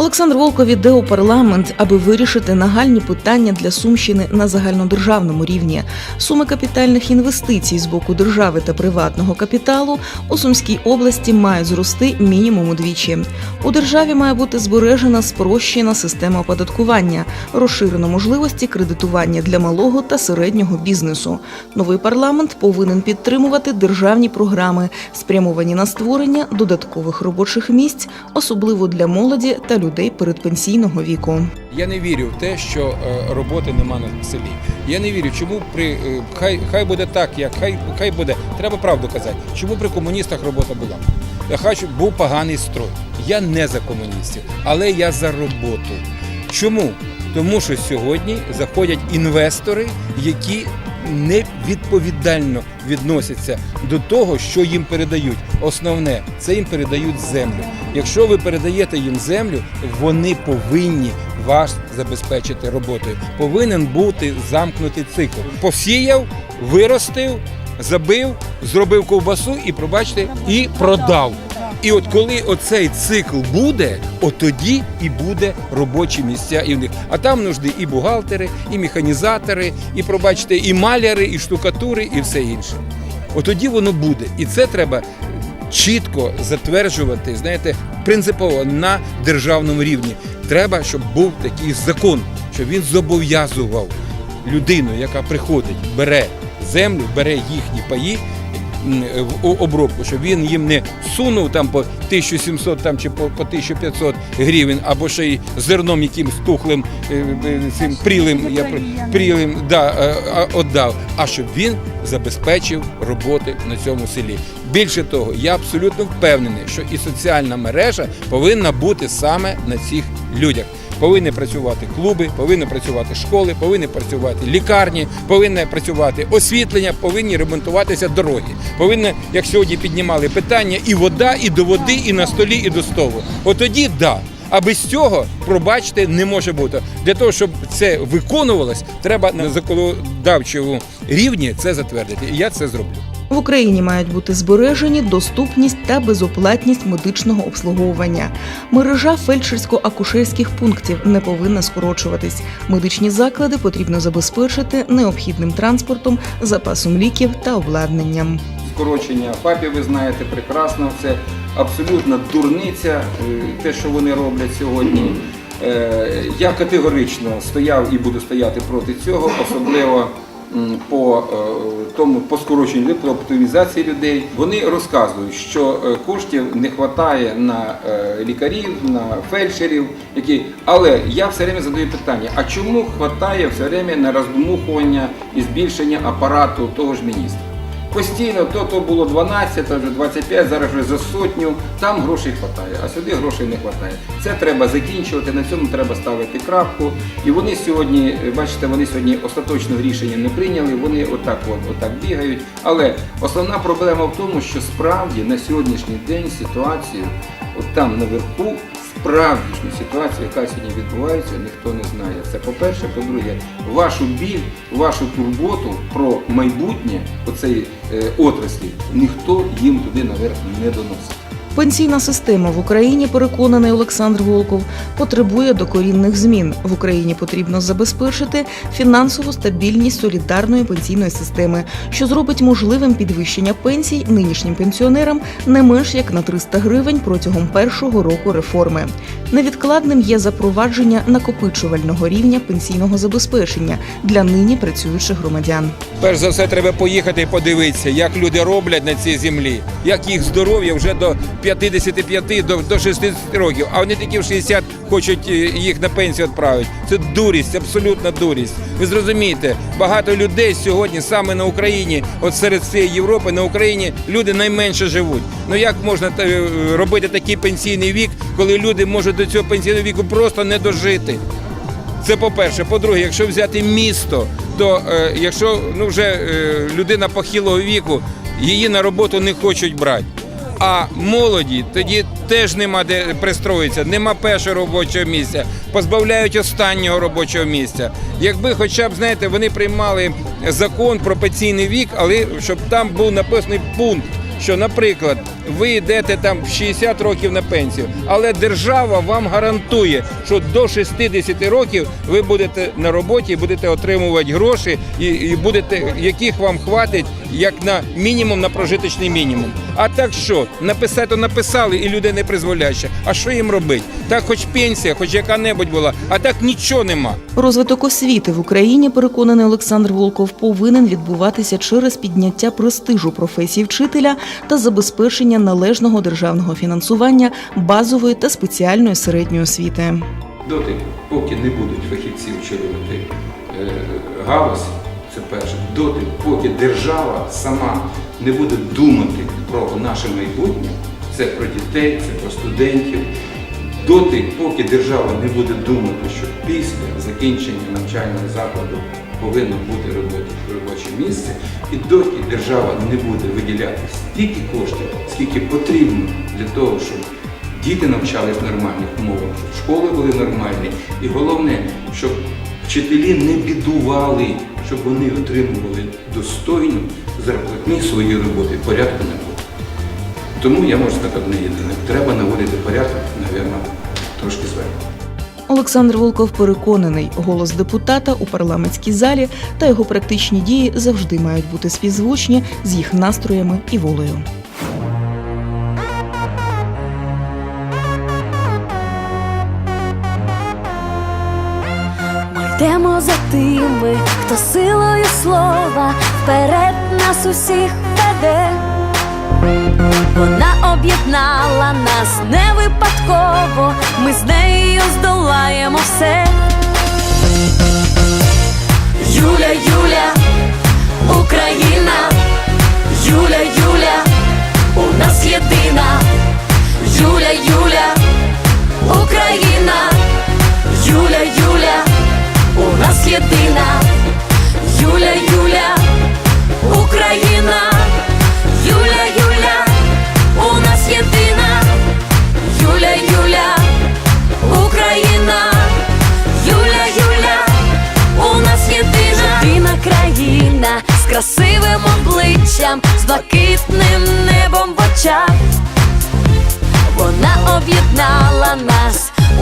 Олександр Волков іде у парламент, аби вирішити нагальні питання для Сумщини на загальнодержавному рівні. Суми капітальних інвестицій з боку держави та приватного капіталу у Сумській області мають зрости мінімум удвічі. У державі має бути збережена спрощена система оподаткування, розширено можливості кредитування для малого та середнього бізнесу. Новий парламент повинен підтримувати державні програми, спрямовані на створення додаткових робочих місць, особливо для молоді та людей передпенсійного віку. Я не вірю в те, що е, роботи нема на селі. Я не вірю, чому при е, хай хай буде так, як хай хай буде. Треба правду казати. Чому при комуністах робота була? Хочу, був поганий строй. Я не за комуністів, але я за роботу. Чому? Тому що сьогодні заходять інвестори, які не відповідально відносяться до того, що їм передають. Основне це їм передають землю. Якщо ви передаєте їм землю, вони повинні вас забезпечити роботою. Повинен бути замкнутий цикл. Посіяв, виростив, забив, зробив ковбасу і пробачте, і продав. І от коли оцей цикл буде, от тоді і буде робочі місця і в них. А там нужні і бухгалтери, і механізатори, і пробачте, і маляри, і штукатури, і все інше. От тоді воно буде. І це треба чітко затверджувати, знаєте, принципово на державному рівні. Треба, щоб був такий закон, щоб він зобов'язував людину, яка приходить, бере землю, бере їхні паї обробку, щоб він їм не сунув там по 1700 там, чи по, по 1500 гривень, або ще й зерном якимсь тухлим е, е, цим прілим, я, прілим да, е, а, отдав, а щоб він забезпечив роботи на цьому селі. Більше того, я абсолютно впевнений, що і соціальна мережа повинна бути саме на цих людях. Повинні працювати клуби, повинні працювати школи, повинні працювати лікарні, повинні працювати освітлення, повинні ремонтуватися дороги. Повинні, як сьогодні піднімали питання, і вода, і до води, і на столі, і до столу. От тоді да. А без цього, пробачте, не може бути. Для того, щоб це виконувалось, треба на законодавчому рівні це затвердити. І я це зроблю. В Україні мають бути збережені доступність та безоплатність медичного обслуговування. Мережа фельдшерсько-акушерських пунктів не повинна скорочуватись. Медичні заклади потрібно забезпечити необхідним транспортом, запасом ліків та обладнанням. скорочення ФАПів, ви знаєте прекрасно, це абсолютно дурниця, е, те, що вони роблять сьогодні. Е, Я категорично стояв і буду стояти проти цього, особливо по е, тому по скороченню по оптимізації людей. Вони розказують, що е, коштів не вистачає на е, лікарів, на фельдшерів, які але я все время задаю питання: а чому вистачає все время на роздмухування і збільшення апарату того ж міністра? Постійно то то було 12, то вже 25, зараз вже за сотню. Там грошей вистачає, а сюди грошей не вистачає. Це треба закінчувати, на цьому треба ставити крапку. І вони сьогодні, бачите, вони сьогодні остаточного рішення не прийняли. Вони отак, от, отак бігають. Але основна проблема в тому, що справді на сьогоднішній день ситуацію, от там наверху, справжню ситуацію, яка сьогодні відбувається, ніхто не знає. Це по-перше, по-друге, вашу біль, вашу турботу про майбутнє оцеї е, отраслі ніхто їм туди наверх не доносить. Пенсійна система в Україні, переконаний Олександр Волков, потребує докорінних змін. В Україні потрібно забезпечити фінансову стабільність солідарної пенсійної системи, що зробить можливим підвищення пенсій нинішнім пенсіонерам не менш як на 300 гривень протягом першого року реформи. Невідкладним є запровадження накопичувального рівня пенсійного забезпечення для нині працюючих громадян. Перш за все, треба поїхати і подивитися, як люди роблять на цій землі, як їх здоров'я вже до 55, до, до 60 років, а вони тільки в 60 хочуть е, їх на пенсію відправити. Це дурість, абсолютна дурість. Ви зрозумієте, багато людей сьогодні саме на Україні, от серед всієї Європи, на Україні люди найменше живуть. Ну як можна е, робити такий пенсійний вік, коли люди можуть до цього пенсійного віку просто не дожити? Це по-перше. По-друге, якщо взяти місто, то е, якщо ну, вже е, людина похилого віку, її на роботу не хочуть брати. А молоді тоді теж нема де пристроїтися, нема першого робочого місця, позбавляють останнього робочого місця. Якби хоча б, знаєте, вони приймали закон про пенсійний вік, але щоб там був написаний пункт, що, наприклад, ви йдете там в 60 років на пенсію, але держава вам гарантує, що до 60 років ви будете на роботі, будете отримувати гроші, і, і будете, яких вам хватить як на мінімум на прожиточний мінімум. А так що написати, то написали, і люди не призволяще. А що їм робити? Так, хоч пенсія, хоч яка-небудь була, а так нічого нема. Розвиток освіти в Україні, переконаний Олександр Волков, повинен відбуватися через підняття престижу професії вчителя та забезпечення належного державного фінансування базової та спеціальної середньої освіти. Доти, поки не будуть фахівці очолювати е, галузь, це перше, доти, поки держава сама не буде думати про наше майбутнє, це про дітей, це про студентів. Доти, поки держава не буде думати, що після закінчення навчального закладу повинно бути робоче, робоче місце, і доки держава не буде виділяти стільки коштів, скільки потрібно для того, щоб діти навчались в нормальних умовах, щоб школи були нормальні, і головне, щоб вчителі не бідували, щоб вони отримували достойну зарплатню своєї роботи, порядку не було. Тому я можу сказати одне єдине. Треба наводити порядок, напевно, трошки зверху. Олександр Волков переконаний, голос депутата у парламентській залі та його практичні дії завжди мають бути співзвучні з їх настроями і волею. Йдемо за тими, хто силою слова вперед нас усіх веде. Об'єднала нас не випадково, ми з нею здолаємо все. Юля, Юля, Україна,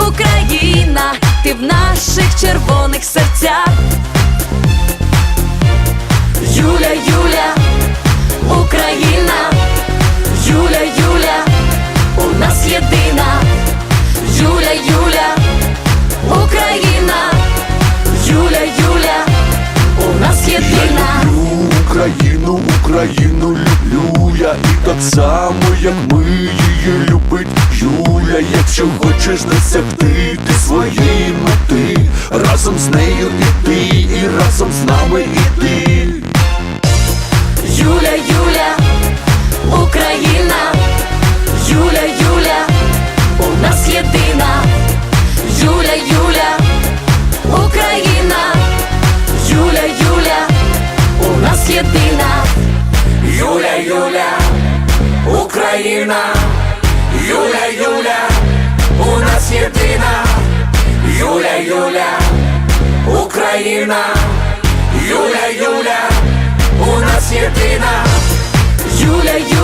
Україна, ти в наших червоних хочеш досягти ти своєї мети, разом з нею іти, і разом з нами іти. Юля, Юля, Україна, Юля, Юля, у нас єдина, Юля, Юля, Україна, Юля, Юля, у нас єдина, Юля, Юля, Україна, Юля, Юля, нас єдина, Юля, Юля, Україна, Юля, Юля, у нас єдина, Юля, Юля.